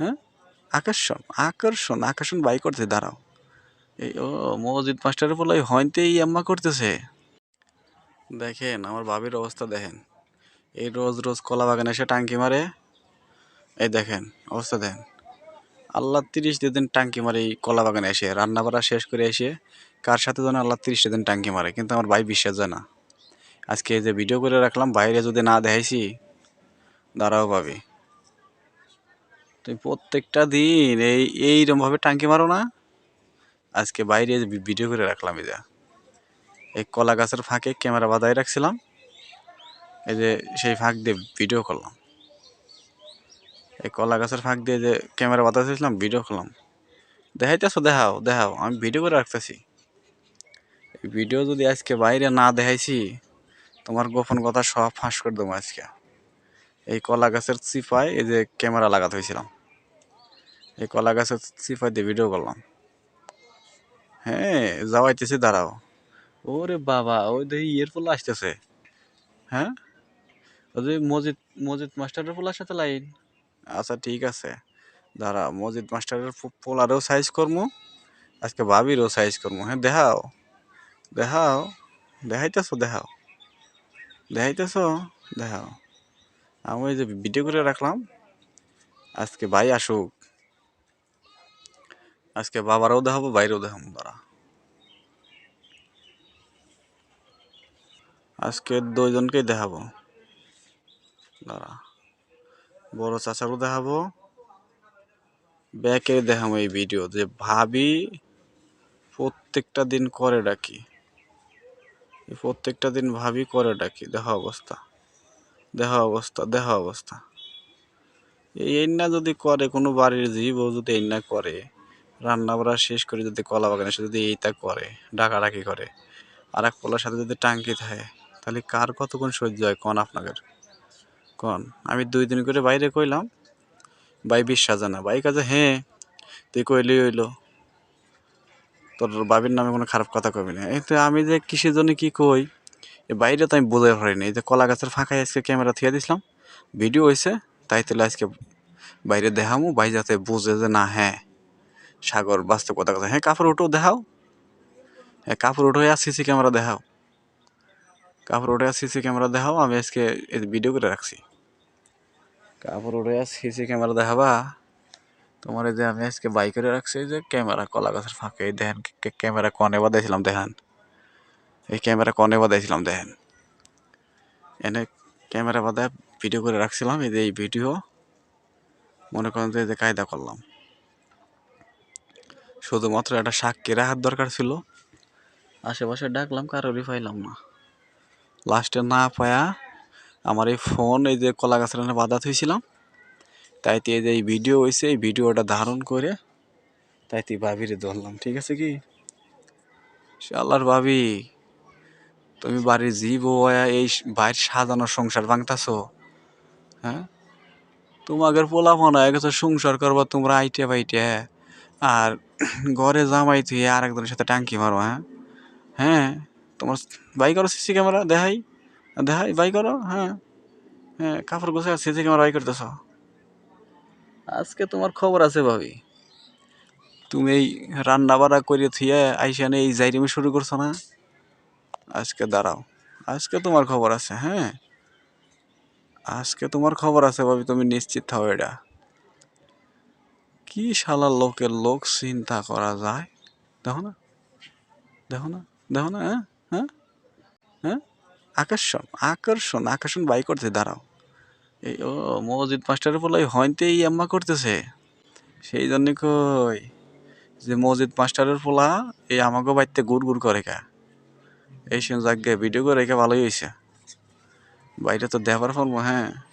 হ্যাঁ? আকর্ষণ আকর্ষণ আকর্ষণ বাই করতে, দাঁড়াও। এই, ও, মসজিদ মাস্টারের বলে হইতেই আম্মা করতেছে। দেখেন, আমার বাবির অবস্থা দেখেন। এই রোজ রোজ কলা বাগানে এসে টাঙ্কি মারে। এই দেখেন, অবস্থা দেখেন। আল্লাহ তিরিশ দিন টাঙ্কি মারে এই কলা বাগানে এসে, রান্না বাড়া শেষ করে এসে, কার সাথে যেন আল্লাহ তিরিশ দিন টাঙ্কি মারে, কিন্তু আমার ভাই বিশ্বাস যায় না। আজকে এই যে ভিডিও করে রাখলাম, বাইরে যদি না দেখাইছি, দাঁড়াও পাবি তুমি প্রত্যেকটা দিন এই, এইরকমভাবে টাঙ্কি মারো না। আজকে বাইরে ভিডিও করে রাখলাম এই যে, এই কলা গাছের ফাঁকে ক্যামেরা বাঁধাই রাখছিলাম। এই যে সেই ফাঁক দিয়ে ভিডিও করলাম। এই কলা গাছের ফাঁক দিয়ে যে ক্যামেরা বাঁধাইছিলাম ভিডিও করলাম। দেখাইতেছো, দেখাও দেখাও, আমি ভিডিও করে রাখতেছি। ভিডিও যদি আজকে বাইরে না দেখাইছি, তোমার গোপন কথা সব ফাঁস করে দেবো আজকে। এই কলা গাছের চিপায় এই যে ক্যামেরা লাগাতে হয়েছিলাম। এই কলা গাছের চিপায় দিয়ে ভিডিও করলাম। হ্যাঁ যাওয়াইতেছে, দাঁড়াও। ওরে বাবা, ওই দেখি ইয়ের ফুল আসতেছে। হ্যাঁ? ওই যে মসজিদ মসজিদ মাস্টারের ফুলার সাথে লাইন। আচ্ছা ঠিক আছে। দাঁড়া মজিদ মাস্টারের ফু- পোলারও সাইজ করব আজকে ভাবিরও সাইজ করব হ্যাঁ দেখাও। দেখাও। দেখাইতেছো দেখাও। দেখাইতেছো? দেখাও। আমি যে ভিডিও করে রাখলাম। আজকে ভাই আসুক। আজকে বাবারও দেখাবো বাইরেও দেখাবো দাঁড়া আজকে দুইজনকেই দেখাবো দাঁড়া বড় চাচারও দেখাবো ব্যাকে দেখাবো এই ভিডিও যে ভাবি প্রত্যেকটা দিন করে ডাকি। প্রত্যেকটা দিন ভাবি করে ডাকি, দেখা অবস্থা। দেখা অবস্থা দেখা অবস্থা। এই এন্না যদি করে, কোনো বাড়ির জীব যদি এন্না করে রান্না বাড়া শেষ করে যদি কলা বাগানে এসে যদি এইটা করে, ডাকাডাকি করে আর এক পোলার সাথে যদি টাঙ্কি থাকে, তাহলে কার কতক্ষণ সহ্য হয় কন আপনাদের? কন? আমি দুই দিন করে বাইরে কইলাম, ভাই বিশ্বাস না। ভাই কাজে হ্যাঁ তুই কইলি হইল। তোর বাবির নামে কোনো খারাপ কথা কবি না। এই তো আমি যে কিসের জন্য কি কই, এ বাইরে তো আমি বোঝাই পারিনি। এই যে কলা গাছের ফাঁকায় আজকে ক্যামেরা থিয়ে দিছিলাম, ভিডিও হয়েছে তাই তাহলে আজকে বাইরে দেখামু, ভাই যাতে বুঝে যে না হ্যাঁ। সাগর বাস্তব কথা কথা হ্যাঁ কাপড় উঠো, দেখাও। হ্যাঁ কাপড় উঠো আর সিসি ক্যামেরা দেখাও। কাপড় উঠে আর সিসি ক্যামেরা দেখাও, আমি আজকে ভিডিও করে রাখছি। কাপড় উঠে আর সিসি ক্যামেরা দেখাবা। তোমার এই যে আমি আজকে বাই করে রাখছি যে ক্যামেরা, কলা গাছের ফাঁকে দেখেন ক্যামেরা কনে বাদাইছিলাম দেখেন। এই ক্যামেরা কনে বাদাইছিলাম দেখেন। এনে ক্যামেরা বাদায় ভিডিও করে রাখছিলাম, এই যে এই ভিডিও মনে করেন যে কায়দা করলাম। শুধুমাত্র একটা সাক্ষী রাখার দরকার ছিল। আশেপাশে ডাকলাম কারোরই পাইলাম না। লাস্টে না পায়া আমার এই ফোন এই যে কলা গাছের বাধা থইছিলাম। তাইতে এই যে এই ভিডিও হয়েছে এই ভিডিওটা ধারণ করে তাইতে ভাবিরে ধরলাম ঠিক আছে কি? আল্লাহর ভাবি তুমি বাড়ির জীব এই বাইর সাজানো সংসার ভাঙতাছো হ্যাঁ? তোমাদের পোলা মনে হয় গেছে সংসার করবা তোমরা আইটে বাইটে আর ঘরে জামাই তুই আর একজনের সাথে টাঙ্কি মারো হ্যাঁ? হ্যাঁ? তোমার বাই করো সিসি ক্যামেরা, দেখাই। দেখাই, বাই করো হ্যাঁ? হ্যাঁ কাপড় গোছায় সিসি ক্যামেরা বাই করতেছ। আজকে তোমার খবর আছে ভাবি। তুমি এই রান্না বাড়া করে থিয়ে আইসানে এই জাইরিমি শুরু করছ না? আজকে দাঁড়াও। আজকে তোমার খবর আছে হ্যাঁ? আজকে তোমার খবর আছে ভাবি, তুমি নিশ্চিত হও এটা। কি শালা লোকের লোক চিন্তা করা যায়? দেখো না দেখো না দেখো না হ্যাঁ হ্যাঁ হ্যাঁ আকর্ষণ আকর্ষণ আকর্ষণ বাই করতে দাঁড়াও। এই, ও, মসজিদ মাস্টারের বলে হইতেই আম্মা করতেছে। সেই জন্য কই যে মসজিদ মাস্টারের পোলা, এই আমাকে বাড়িতে গুড় গুড় করে কা। এই জায়গায় ভিডিও করে রেখে ভালোই হয়েছে বাইরে তো দেখাবার পারব হ্যাঁ।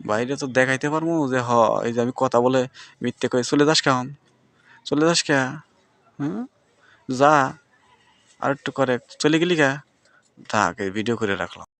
বাইরে তো দেখাইতে পারব যে হ, এই যে আমি কথা বলে মিথ্যে করে চলে যাস কেমন চলে যাস কে? হ্যাঁ যা। আর একটু করে। চলে গেলি কে? থাক ভিডিও করে রাখলাম।